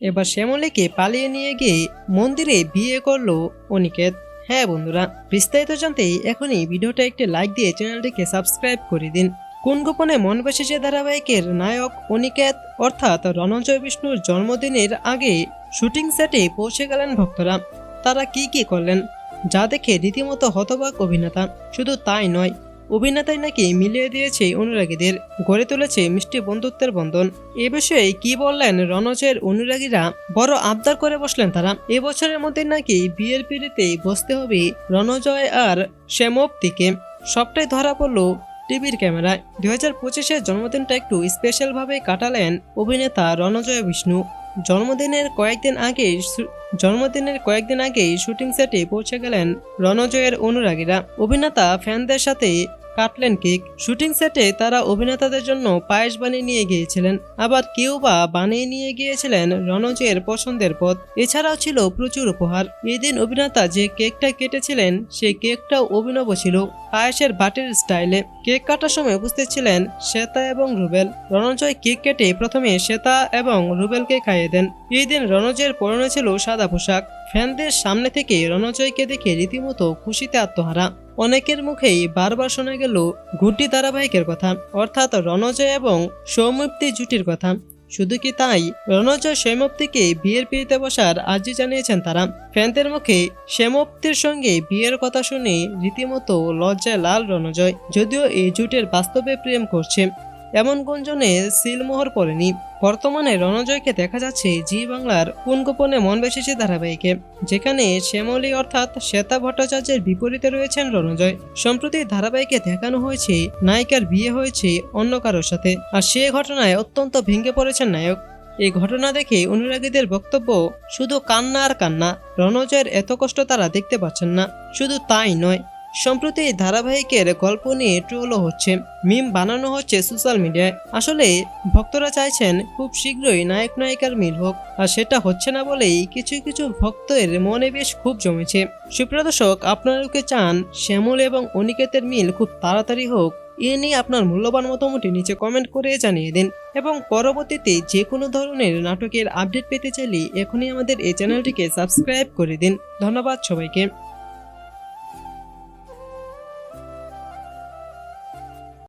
এবার শ্যামলীকে পালিয়ে নিয়ে গিয়ে মন্দিরে বিয়ে করল অনিকেত। হ্যাঁ বন্ধুরা, বিস্তারিত জানতে এখনই ভিডিওটা একটি লাইক দিয়ে চ্যানেলটিকে সাবস্ক্রাইব করে দিন। কোন গোপনে মন বসেছে ধারাবাহিকের নায়ক অনিকেত? অর্থাৎ রণজয় বিষ্ণুর জন্মদিনের আগে শুটিং সেটে পৌঁছে গেলেন ভক্তরা। তারা কি কি করলেন? যা দেখে রীতিমতো হতবাক অভিনেতা। শুধু তাই নয় অভিনেতাই নাকি মিলিয়ে দিয়েছে অনুরাগীদের, গড়ে তুলেছে মিষ্টি বন্ধুত্বের বন্ধন। এ বিষয়ে কি বললেন রণজের অনুরাগীরা? বড় আবদার করে বসলেন তারা। এবছরের মধ্যে নাকি বিয়ের পিড়িতে বসতে হবে রণজয় আর শ্যামপ্তিকে সবটাই ধরা পড়ল টিভির ক্যামেরায়। দুই হাজার পঁচিশের জন্মদিনটা একটু স্পেশালভাবে কাটালেন অভিনেতা রণজয় বিষ্ণু। জন্মদিনের কয়েকদিন আগেই শু- জন্মদিনের কয়েকদিন আগেই শুটিং সেটে পৌঁছে গেলেন রণজয়ের অনুরাগীরা। অভিনেতা ফ্যানদের সাথে কাটলেন কেক। শুটিং সেটে তারা অভিনেতাদের জন্য পায়েস বানিয়ে নিয়ে গিয়েছিলেন। আবার কেউ বা বানিয়ে নিয়ে গিয়েছিলেন রণজয়ের পছন্দের পদ। এছাড়াও ছিল প্রচুর উপহার। এদিন অভিনেতা যে কেকটা কেটেছিলেন, সেই কেকটাও অভিনব ছিল পায়েসের বাটির স্টাইলে। কেক কাটার সময় উপস্থিত ছিলেন শ্বেতা এবং রুবেল। রণজয় কেক কেটে প্রথমে শ্বেতা এবং রুবেলকে খাইয়ে দেন। এই দিন রণজয়ের পরনে ছিল সাদা পোশাক। ফ্যানদের সামনে থেকে রণজয়কে দেখে রীতিমতো খুশিতে আত্মহারা। অনেকের মুখেই বারবার শোনা গেল ঘুটি ধারাবাহিকের কথা, অর্থাৎ রণজয় এবং সৌমুপ্তি জুটির কথা। শুধু কি তাই? রণজয় শ্যামপ্তিকে বিয়ের পিড়িতে বসার আর্জি জানিয়েছেন তারা। ফ্যানদের মুখে শ্যামপ্তির সঙ্গে বিয়ের কথা শুনে রীতিমতো লজ্জায় লাল রণজয় যদিও এই জুটের বাস্তবে প্রেম করছে। এমন গুঞ্জনে সিলমোহর পড়েনি। বর্তমানে রণজয়কে দেখা যাচ্ছে জি বাংলার কোন গোপনে মন বেসেছে ধারাবাহিকে। যেখানে শ্যামলী অর্থাৎ শ্বেতা ভট্টাচার্যের বিপরীতে রয়েছেন রণজয়। সম্প্রতি ধারাবাহিকে দেখানো হয়েছে, নায়িকার বিয়ে হয়েছে অন্য কারোর সাথে। আর সে ঘটনায় অত্যন্ত ভেঙে পড়েছেন নায়ক। এই ঘটনা দেখে অনুরাগীদের বক্তব্য, শুধু কান্না আর কান্না। রণজয়ের এত কষ্ট তারা দেখতে পাচ্ছেন না। শুধু তাই নয়। সম্প্রতি এই ধারাবাহিকের গল্প নিয়ে ট্রোলও হচ্ছে, মিম বানানো হচ্ছে সোশ্যাল মিডিয়ায়। আসলে ভক্তরা চাইছেন খুব শীঘ্রই নায়ক নায়িকার মিল হোক, আর সেটা হচ্ছে না বলেই কিছু কিছু ভক্তের মনে বেশ খুব জমেছে। সুপ্রিয় দর্শক, আপনারা কি চান শ্যামল এবং অনিকেতের মিল খুব তাড়াতাড়ি হোক, এ নিয়ে আপনার মূল্যবান মতামতটি নিচে কমেন্ট করে জানিয়ে দিন। এবং পরবর্তীতে যে কোনো ধরনের নাটকের আপডেট পেতে চাইলে এখনই আমাদের এই চ্যানেলটিকে সাবস্ক্রাইব করে দিন। ধন্যবাদ সবাইকে।